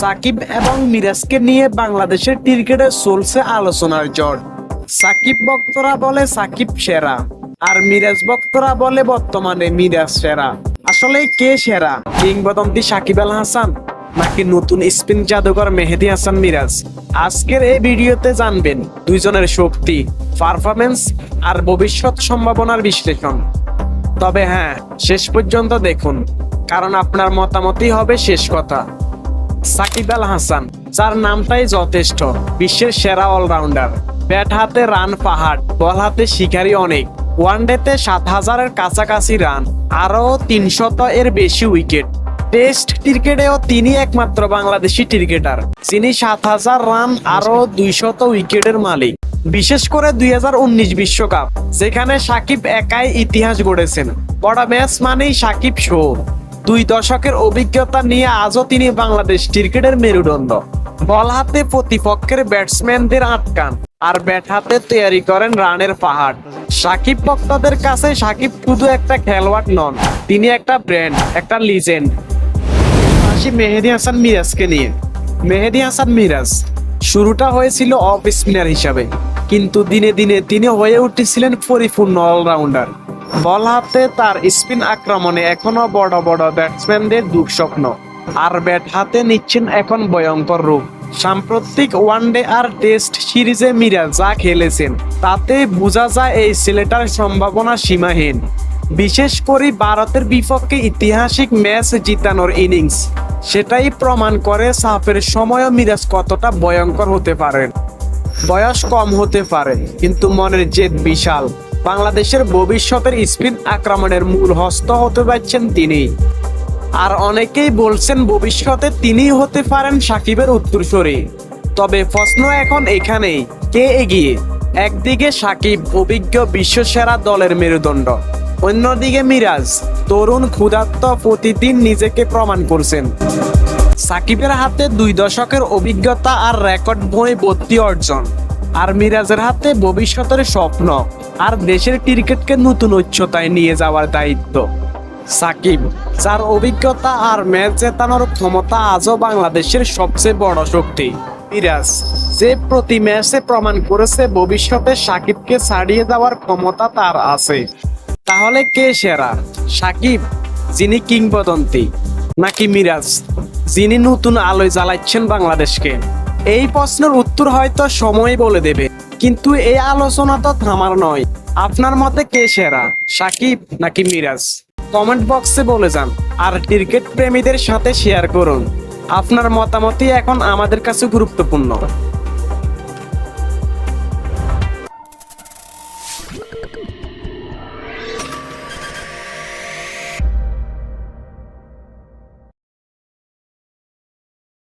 সাকিব এবং মিরাজকে নিয়ে বাংলাদেশের ক্রিকেটে চলছে আলোচনার জট সাকিব ভক্তরা বলে সাকিব সেরা, আর মিরাজ ভক্তরা বলে বর্তমানে মিরাজ সেরা। আসলে কে সেরা? কিংবদন্তি সাকিব আল হাসান, নাকি নতুন স্পিন জাদুকর মেহেদি হাসান মিরাজ? আজকের এই ভিডিওতে জানবেন দুইজনের শক্তি পারফরমেন্স আর ভবিষ্যৎ সম্ভাবনার বিশ্লেষণ। তবে হ্যাঁ শেষ পর্যন্ত দেখুন, কারণ আপনার মতামতই হবে শেষ কথা। সাকিব আল হাসান, যার নামটাই যথেষ্ট, বিশ্বের সেরা অলরাউন্ডার ব্যাট হাতে রান পাহাড়, বল হাতে শিকারী অনেক। ওয়ানডেতে সাত হাজারের কাছাকাছি রান, আরও তিনশত এর বেশি উইকেট টেস্ট ক্রিকেটেও তিনি একমাত্র বাংলাদেশি ক্রিকেটার, যিনি সাত হাজার রান, আরও দুইশত উইকেটের মালিক। বিশেষ করে দুই বিশ্বকাপ, যেখানে সাকিব একাই ইতিহাস গড়েছেন। বড় ম্যাচ মানেই সাকিব শো। দুই দশকের অভিজ্ঞতা নিয়ে আজও তিনি বাংলাদেশ ক্রিকেটের মেরুদণ্ড। বল হাতে প্রতিপক্ষের ব্যাটসম্যানদের আটকান, আর ব্যাট হাতে তৈরি করেন রানের পাহাড়। সাকিব ভক্তদের কাছে সাকিব শুধু একটা খেলোয়াড় নন, তিনি একটা ব্র্যান্ড, একটা লিজেন্ড। আসি মেহেদি হাসান মিরাজকে নিয়ে। মেহেদি হাসান মিরাজ, শুরুটা হয়েছিল অফ স্পিনার হিসাবে, কিন্তু দিনে দিনে তিনি হয়ে উঠেছিলেন পরিপূর্ণ অলরাউন্ডার। বল হাতে তার স্পিন আক্রমণে এখনও বড় বড় ব্যাটসম্যানদের দুঃস্বপ্ন। আর ব্যাট হাতে নিচ্ছেন এখন ভয়ঙ্কর রূপ। সাম্প্রতিক ওয়ানডে আর টেস্ট সিরিজে মিরাজ যা খেলেছেন, তাতে বোঝা যায় এই ছেলেটার সম্ভাবনা সীমাহীন। বিশেষ করে ভারতের বিপক্ষে ঐতিহাসিক ম্যাচ জিতানোর ইনিংস। সেটাই প্রমাণ করে সাফের সময়ও মিরাজ কতটা ভয়ঙ্কর হতে পারেন। বয়স কম হতে পারে, কিন্তু মনের জেদ বিশাল। বাংলাদেশের ভবিষ্যতের স্পিন আক্রমণের মূল হস্ত হতে পারছেন তিনি। আর অনেকেই বলছেন ভবিষ্যতে তিনিই হতে পারেন সাকিবের উত্তরসূরি। তবে প্রশ্ন এখন এখানেই, কে এগিয়ে? একদিকে সাকিব, অভিজ্ঞ বিশ্বসেরা দলের মেরুদণ্ড। অন্যদিকে মিরাজ, তরুণ ক্ষুধার্ত প্রতিদিন নিজেকে প্রমাণ করছেন। সাকিবের হাতে দুই দশকের অভিজ্ঞতা আর রেকর্ড বই ভর্তি অর্জন। আর মিরাজের হাতে ভবিষ্যতের স্বপ্ন। আর দেশের ক্রিকেটকে নতুন উচ্চতায় নিয়ে যাওয়ার দায়িত্ব। সাকিব, যার অভিজ্ঞতা আর ম্যাচ জেতানোর ক্ষমতা আজও বাংলাদেশের সবচেয়ে বড় শক্তি। মিরাজ, যে প্রতি ম্যাচে প্রমাণ করেছে ভবিষ্যতে সাকিবকে ছাড়িয়ে যাওয়ার ক্ষমতা তার আছে। তাহলে কে সেরা? সাকিব, যিনি কিংবদন্তি, নাকি মিরাজ, যিনি নতুন আলোয় জ্বালাচ্ছেন বাংলাদেশকে? এই প্রশ্নের উত্তর হয়তো সময় বলে দেবে, কিন্তু এই আলোচনা তো থামার নয়। আপনার মতে কে সেরা, সাকিব নাকি মিরাজ? কমেন্ট বক্সে বলে যান, আর ক্রিকেট প্রেমীদের সাথে শেয়ার করুন। আপনার মতামতই এখন আমাদের কাছে গুরুত্বপূর্ণ।